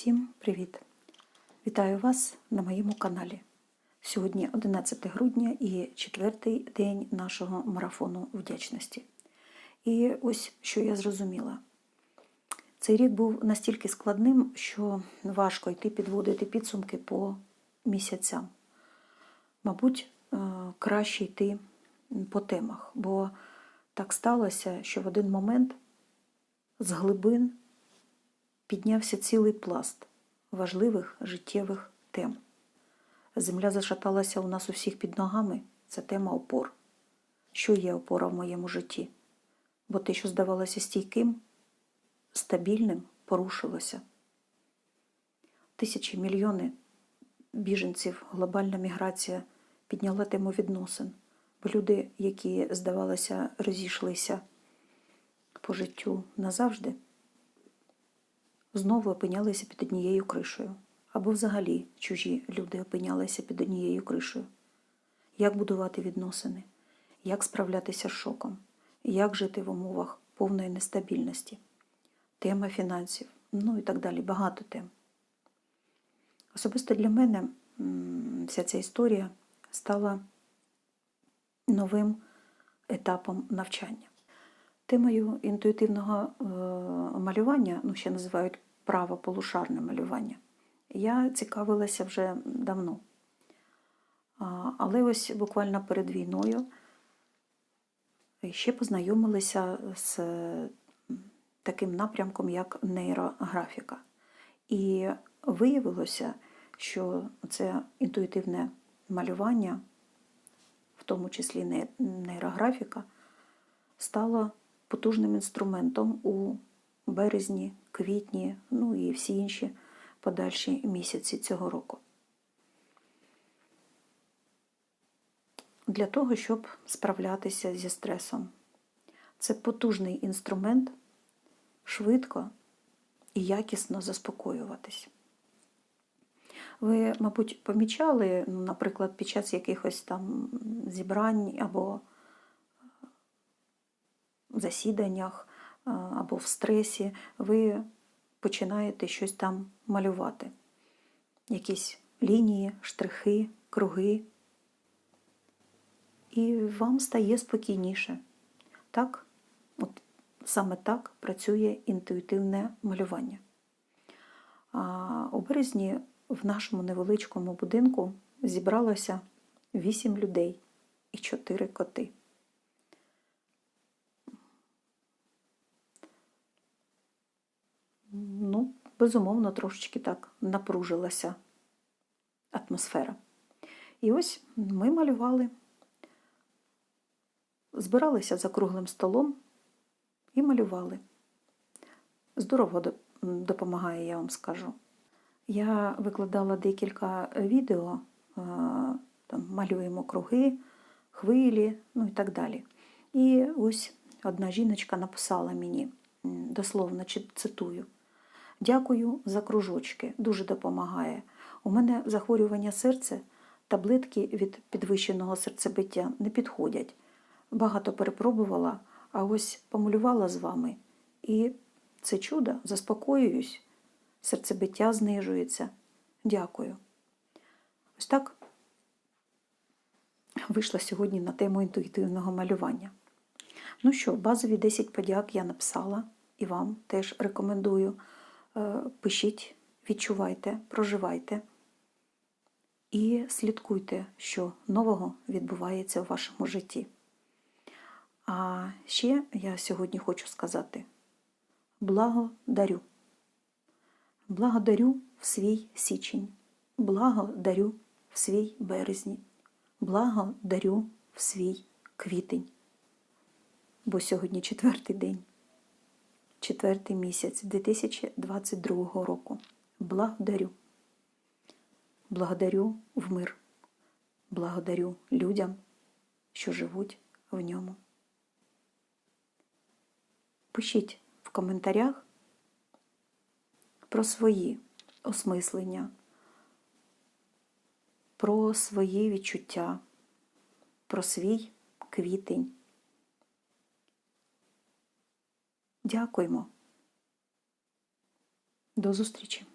Всім привіт! Вітаю вас на моєму каналі. Сьогодні 11 грудня і четвертий день нашого марафону вдячності. І ось що я зрозуміла. Цей рік був настільки складним, що важко йти підводити підсумки по місяцям. Мабуть, е, краще йти по темах, бо так сталося, що в один момент з глибин піднявся цілий пласт важливих життєвих тем. Земля зашаталася у нас усіх під ногами це тема опор. Що є опора в моєму житті? Бо те, що здавалося стійким, стабільним, порушилося. Тисячі мільйони біженців, глобальна міграція підняла тему відносин, бо люди, які, здавалося, розійшлися по життю назавжди, знову опинялися під однією кришею. Або взагалі чужі люди опинялися під однією кришею. Як будувати відносини, як справлятися з шоком, як жити в умовах повної нестабільності, тема фінансів, ну і так далі, багато тем. Особисто для мене вся ця історія стала новим етапом навчання. Темою інтуїтивного малювання, ну ще називають правополушарне малювання, я цікавилася вже давно. Але ось буквально перед війною ще познайомилися з таким напрямком, як нейрографіка. І виявилося, що це інтуїтивне малювання, в тому числі нейрографіка, стало потужним інструментом у березні, квітні, ну і всі інші подальші місяці цього року. Для того, щоб справлятися зі стресом. Це потужний інструмент швидко і якісно заспокоюватись. Ви, мабуть, помічали, ну, наприклад, під час якихось там зібрань або засіданнях, або в стресі, ви починаєте щось там малювати. Якісь лінії, штрихи, круги. І вам стає спокійніше. Так, от саме так працює інтуїтивне малювання. А у березні в нашому невеличкому будинку зібралося вісім людей і чотири коти. Ну, безумовно, трошечки так напружилася атмосфера. І ось ми малювали, збиралися за круглим столом і малювали. Здорово допомагає, я вам скажу. Я викладала декілька відео, там малюємо круги, хвилі, ну і так далі. І ось одна жіночка написала мені, дословно цитую. Дякую за кружочки, дуже допомагає. У мене захворювання серця, таблетки від підвищеного серцебиття не підходять. Багато перепробувала, а ось помалювала з вами. І це чудо, заспокоююсь, серцебиття знижується. Дякую. Ось так вийшла сьогодні на тему інтуїтивного малювання. Ну що, базові 10 подяк я написала і вам теж рекомендую. Пишіть, відчувайте, проживайте і слідкуйте, що нового відбувається в вашому житті. А ще я сьогодні хочу сказати: благодарю. Благодарю в свій січень, благодарю в свій березні, благодарю в свій квітень. Бо сьогодні четвертий день четвертий місяць 2022 року. Благодарю. Благодарю в мир. Благодарю людям, що живуть в ньому. Пишіть в коментарях про свої осмислення, про свої відчуття, про свій квітень. Дякуємо. До зустрічі!